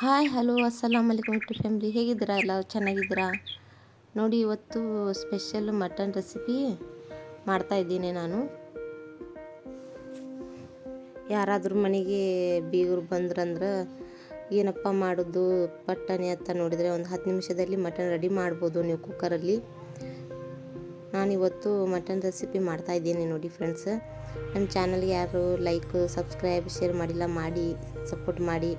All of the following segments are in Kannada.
ಹಾಯ್, ಹಲೋ, ಅಸ್ಸಲಾಮ್ ಅಲೈಕುಮ್ ಟು ಫ್ಯಾಮ್ಲಿ. ಹೇಗಿದ್ದೀರಾ? ಎಲ್ಲ ಚೆನ್ನಾಗಿದ್ದೀರಾ? ನೋಡಿ, ಇವತ್ತು ಸ್ಪೆಷಲ್ ಮಟನ್ ರೆಸಿಪಿ ಮಾಡ್ತಾ ಇದ್ದೀನಿ ನಾನು. ಯಾರಾದರೂ ಮನೆಗೆ ಬೀಗರು ಬಂದ್ರಂದ್ರೆ ಏನಪ್ಪ ಮಾಡೋದು ಪಟ್ಟನೆ ಅಂತ ನೋಡಿದರೆ ಒಂದು ಹತ್ತು ನಿಮಿಷದಲ್ಲಿ ಮಟನ್ ರೆಡಿ ಮಾಡ್ಬೋದು ನೀವು ಕುಕ್ಕರಲ್ಲಿ. ನಾನಿವತ್ತು ಮಟನ್ ರೆಸಿಪಿ ಮಾಡ್ತಾ ಇದ್ದೀನಿ ನೋಡಿ ಫ್ರೆಂಡ್ಸ್. ನಮ್ಮ ಚಾನಲ್ಗೆ ಯಾರು ಲೈಕ್, ಸಬ್ಸ್ಕ್ರೈಬ್, ಶೇರ್ ಮಾಡಿಲ್ಲ, ಮಾಡಿ, ಸಪೋರ್ಟ್ ಮಾಡಿ.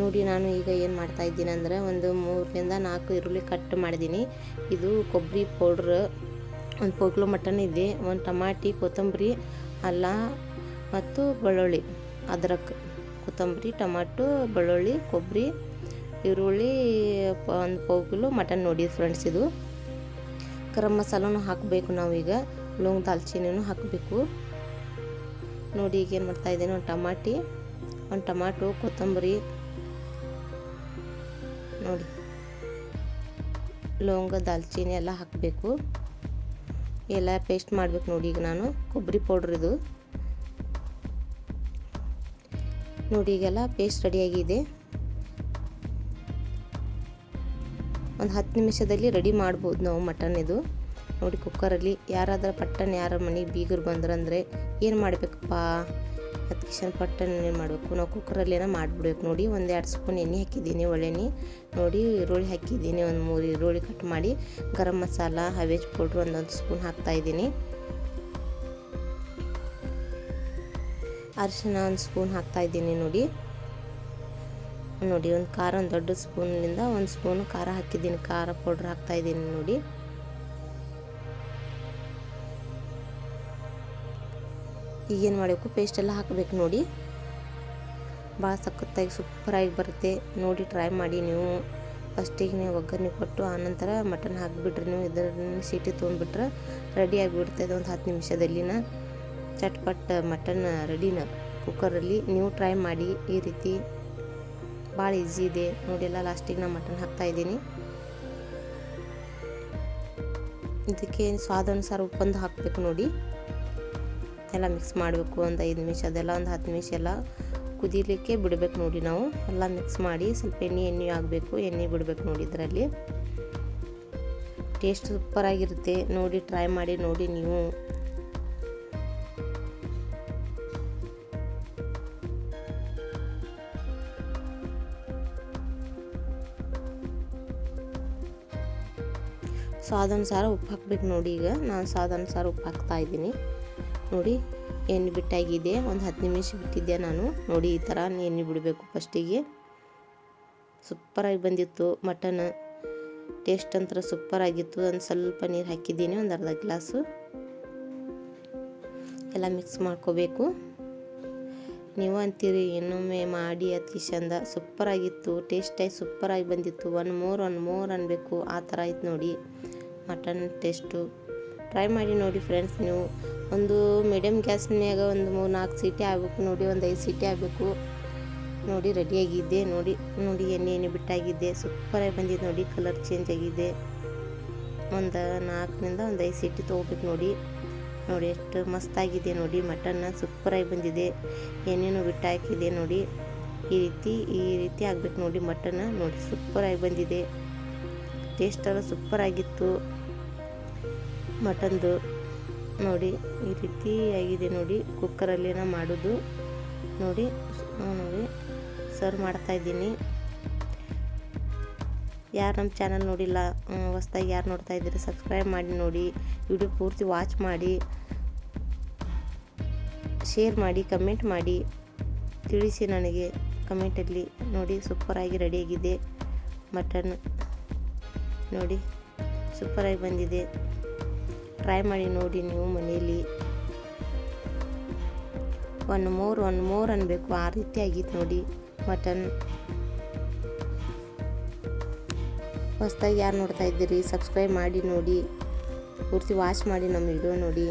ನೋಡಿ ನಾನು ಈಗ ಏನು ಮಾಡ್ತಾ ಇದ್ದೀನಿ ಅಂದರೆ ಒಂದು ಮೂರರಿಂದ ನಾಲ್ಕು ಈರುಳ್ಳಿ ಕಟ್ ಮಾಡಿದ್ದೀನಿ. ಇದು ಕೊಬ್ಬರಿ ಪೌಡ್ರ್, ಒಂದು ಪೋಗ್ಲು ಮಟನ್ ಇದೆ, ಒಂದು ಟಮಾಟಿ, ಕೊತ್ತಂಬರಿ, ಅಲ್ಲ ಮತ್ತು ಬೆಳ್ಳುಳ್ಳಿ, ಅದ್ರಕ್ ಕೊತ್ತಂಬರಿ, ಟಮಾಟೊ, ಬೆಳ್ಳುಳ್ಳಿ, ಕೊಬ್ಬರಿ, ಈರುಳ್ಳಿ ಒಂದು ಪೋಗ್ಲು ಮಟನ್ ನೋಡಿ ಫ್ರೆಂಡ್ಸ್ ಇದು. ಗರಂ ಮಸಾಲನೂ ಹಾಕಬೇಕು ನಾವೀಗ ಲೋಂಗ್ ದಾಲ್ಚಿನಿನೂ ಹಾಕಬೇಕು. ನೋಡಿ ಈಗ ಏನು ಮಾಡ್ತಾ ಇದ್ದೀನಿ, ಒಂದು ಟಮಾಟಿ, ಒಂದು ಟಮಾಟೊ, ಕೊತ್ತಂಬರಿ ನೋಡಿ. ಲವಂಗ, ದಾಲ್ಚಿನ್ನಿ ಎಲ್ಲ ಹಾಕಬೇಕು. ಎಲ್ಲ ಪೇಸ್ಟ್ ಮಾಡಬೇಕು ನೋಡಿ ಈಗ ನಾನು. ಕೊಬ್ಬರಿ ಪೌಡ್ರ್ ಇದು. ನೋಡಿ, ಈಗೆಲ್ಲ ಪೇಸ್ಟ್ ರೆಡಿಯಾಗಿದೆ ಒಂದು ಹತ್ತು ನಿಮಿಷದಲ್ಲಿ ರೆಡಿ ಮಾಡ್ಬೋದು ನಾವು ಮಟನ್ ಇದು. ನೋಡಿ ಕುಕ್ಕರಲ್ಲಿ ಯಾರಾದರೂ ಪಟ್ಟನ್ ಯಾರ ಮನೆಗೆ ಬೀಗರು ಬಂದ್ರಂದರೆ ಏನು ಮಾಡಬೇಕಪ್ಪ? ಕಿಶನ್ ಪಟ್ಟ ಏನು ಮಾಡಬೇಕು. ನಾವು ಕುಕ್ಕರಲ್ಲಿ ಏನೋ ಮಾಡಿಬಿಡ್ಬೇಕು. ನೋಡಿ ಒಂದು ಎರಡು ಸ್ಪೂನ್ ಎಣ್ಣೆ ಹಾಕಿದ್ದೀನಿ ಒಳ್ಳೆಣ್ಣೆ ನೋಡಿ ಈರುಳ್ಳಿ ಹಾಕಿದ್ದೀನಿ, ಒಂದು ಮೂರು ಈರುಳ್ಳಿ ಕಟ್ ಮಾಡಿ. ಗರಂ ಮಸಾಲ ಹವೇಜ್ ಪೌಡ್ರ್ ಒಂದೊಂದು ಸ್ಪೂನ್ ಹಾಕ್ತಾಯಿದ್ದೀನಿ ಅರಿಶಿನ ಒಂದು ಸ್ಪೂನ್ ಹಾಕ್ತಾಯಿದ್ದೀನಿ ನೋಡಿ. ನೋಡಿ, ಒಂದು ಖಾರ, ಒಂದು ದೊಡ್ಡ ಸ್ಪೂನ್ನಿಂದ ಒಂದು ಸ್ಪೂನ್ ಖಾರ ಹಾಕಿದ್ದೀನಿ. ಖಾರ ಪೌಡ್ರ್ ಹಾಕ್ತಾಯಿದ್ದೀನಿ ನೋಡಿ. ಈಗೇನು ಮಾಡಬೇಕು? ಪೇಸ್ಟ್ ಎಲ್ಲ ಹಾಕಬೇಕು ನೋಡಿ. ಭಾಳ ಸಖತ್ತಾಗಿ ಸೂಪರಾಗಿ ಬರುತ್ತೆ. ನೋಡಿ ಟ್ರೈ ಮಾಡಿ ನೀವು. ಫಸ್ಟಿಗೆ ನೀವು ಒಗ್ಗರಣೆ ಕೊಟ್ಟು, ಆನಂತರ ಮಟನ್ ಹಾಕಿಬಿಟ್ರೆ ನೀವು ಇದರ ಸೀಟಿ ತೊಗೊಂಡ್ಬಿಟ್ರೆ ರೆಡಿ ಆಗಿಬಿಡ್ತದೆ ಒಂದು ಹತ್ತು ನಿಮಿಷದಲ್ಲಿನ. ಚಟ್ಪಟ್ ಮಟನ್ ರೆಡಿನ ಕುಕ್ಕರಲ್ಲಿ ನೀವು ಟ್ರೈ ಮಾಡಿ, ಈ ರೀತಿ. ಭಾಳ ಈಸಿ ಇದೆ. ನೋಡಿ, ಎಲ್ಲ ಲಾಸ್ಟಿಗೆ ನಾನು ಮಟನ್ ಹಾಕ್ತಾಯಿದ್ದೀನಿ ಇದಕ್ಕೆ ಸ್ವಾದ ಅನುಸಾರ ಉಪ್ಪಂದು ಹಾಕಬೇಕು ನೋಡಿ. ಎಲ್ಲ ಮಿಕ್ಸ್ ಮಾಡಬೇಕು ಒಂದು ಐದು ನಿಮಿಷ, ಅದೆಲ್ಲ ಒಂದು ಹತ್ತು ನಿಮಿಷ ಎಲ್ಲ ಕುದಿಲಿಕ್ಕೆ ಬಿಡಬೇಕು ನೋಡಿ ನಾವು. ಎಲ್ಲ ಮಿಕ್ಸ್ ಮಾಡಿ ಸ್ವಲ್ಪ ಎಣ್ಣೆ ಎಣ್ಣೆ ಆಗಬೇಕು ಎಣ್ಣೆ ಬಿಡಬೇಕು ನೋಡಿ ಇದರಲ್ಲಿ. ಟೇಸ್ಟ್ ಸೂಪರಾಗಿರುತ್ತೆ ನೋಡಿ ಟ್ರೈ ಮಾಡಿ ನೋಡಿ ನೀವು. ಸ್ವಾದಾನುಸಾರ ಉಪ್ಪು ಹಾಕ್ಬೇಕು ನೋಡಿ ಈಗ. ನಾನು ಸ್ವಾದಾನುಸಾರ ಉಪ್ಪು ಹಾಕ್ತಾ ಇದ್ದೀನಿ. ನೋಡಿ ಎಣ್ಣೆ ಬಿಟ್ಟಾಗಿದೆ? ಒಂದು ಹತ್ತು ನಿಮಿಷ ಬಿಟ್ಟಿದ್ದೆ ನಾನು? ನೋಡಿ, ಈ ಥರ ಎಣ್ಣೆ ಬಿಡಬೇಕು ಫಸ್ಟಿಗೆ ಸೂಪರಾಗಿ ಬಂದಿತ್ತು ಮಟನ್. Taste super ಸೂಪರಾಗಿತ್ತು. ಒಂದು ಸ್ವಲ್ಪ ನೀರು ಹಾಕಿದ್ದೀನಿ, ಒಂದು ಅರ್ಧ ಗ್ಲಾಸು. ಎಲ್ಲ ಮಿಕ್ಸ್ ಮಾಡ್ಕೋಬೇಕು. ನೀವು ಅಂತೀರಿ, ಇನ್ನೊಮ್ಮೆ ಮಾಡಿ ಅತಿ ಚಂದ. ಸೂಪರಾಗಿತ್ತು ಟೇಸ್ಟಾಗಿ ಸೂಪರಾಗಿ ಬಂದಿತ್ತು. ಒನ್ ಮೋರ್ ಒನ್ ಮೋರ್ ಅನ್ನಬೇಕು ಆ ಥರ ಆಯ್ತು ನೋಡಿ. ಮಟನ್ ಟೇಸ್ಟು ಟ್ರೈ ಮಾಡಿ ನೋಡಿ ಫ್ರೆಂಡ್ಸ್ ನೀವು. ಒಂದು ಮೀಡಿಯಮ್ ಗ್ಯಾಸ್ನ್ಯಾಗ ಒಂದು ಮೂರು ನಾಲ್ಕು ಸೀಟಿ ಆಗಬೇಕು ನೋಡಿ, ಒಂದು ಐದು ಸೀಟಿ ಆಗಬೇಕು. ನೋಡಿ ರೆಡಿಯಾಗಿದ್ದೆ ನೋಡಿ. ನೋಡಿ, ಎಣ್ಣೆ ಎಣ್ಣೆ ಬಿಟ್ಟಾಗಿದ್ದೆ. ಸೂಪರಾಗಿ ಬಂದಿದೆ ನೋಡಿ ಕಲರ್ ಚೇಂಜ್ ಆಗಿದೆ. ಒಂದು ನಾಲ್ಕರಿಂದ ಒಂದು ಐದು ಸೀಟಿ ತೊಗೋಬೇಕು ನೋಡಿ. ನೋಡಿ, ಎಷ್ಟು ಮಸ್ತಾಗಿದೆ ನೋಡಿ ಮಟನ್ನ ಸೂಪರಾಗಿ ಬಂದಿದೆ. ಎಣ್ಣೆನೂ ಬಿಟ್ಟಾಕಿದೆ ನೋಡಿ. ಈ ರೀತಿ ಈ ರೀತಿ ಆಗ್ಬೇಕು ನೋಡಿ ಮಟನ್ನ ನೋಡಿ ಸೂಪರಾಗಿ ಬಂದಿದೆ. ಟೇಸ್ಟೆಲ್ಲ ಸೂಪರಾಗಿತ್ತು ಮಟನ್ದು ನೋಡಿ, ಈ ರೀತಿ ಆಗಿದೆ ನೋಡಿ, ಕುಕ್ಕರಲ್ಲಿನ ಮಾಡೋದು. ನೋಡಿ ನೋಡಿ, ಸರ್ವ್ ಮಾಡ್ತಾಯಿದ್ದೀನಿ ಯಾರು ನಮ್ಮ ಚಾನಲ್ ನೋಡಿಲ್ಲ ಹೊಸ್ದಾಗಿ ಯಾರು ನೋಡ್ತಾ ಇದ್ದೀರಿ, ಸಬ್ಸ್ಕ್ರೈಬ್ ಮಾಡಿ ನೋಡಿ, ವಿಡಿಯೋ ಪೂರ್ತಿ ವಾಚ್ ಮಾಡಿ, ಶೇರ್ ಮಾಡಿ, ಕಮೆಂಟ್ ಮಾಡಿ, ತಿಳಿಸಿ ನನಗೆ ಕಮೆಂಟಲ್ಲಿ. ನೋಡಿ, ಸೂಪರಾಗಿ ರೆಡಿಯಾಗಿದೆ ಮಟನ್. ನೋಡಿ, ಸೂಪರಾಗಿ ಬಂದಿದೆ. ಟ್ರೈ ಮಾಡಿ ನೋಡಿ ನೀವು ಮನೆಯಲ್ಲಿ ಒನ್ ಮೋರ್ ಒನ್ ಮೋರ್ ಅನ್ನಬೇಕು ಆ ರೀತಿ ಆಗಿತ್ತು ನೋಡಿ ಮಟನ್ ಹೊಸ್ದಾಗಿ ಯಾರು ನೋಡ್ತಾ ಇದ್ದೀರಿ? ಸಬ್ಸ್ಕ್ರೈಬ್ ಮಾಡಿ ನೋಡಿ. ಪೂರ್ತಿ ವಾಚ್ ಮಾಡಿ ನಮ್ಮ ವಿಡಿಯೋ ನೋಡಿ.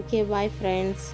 Okay bye friends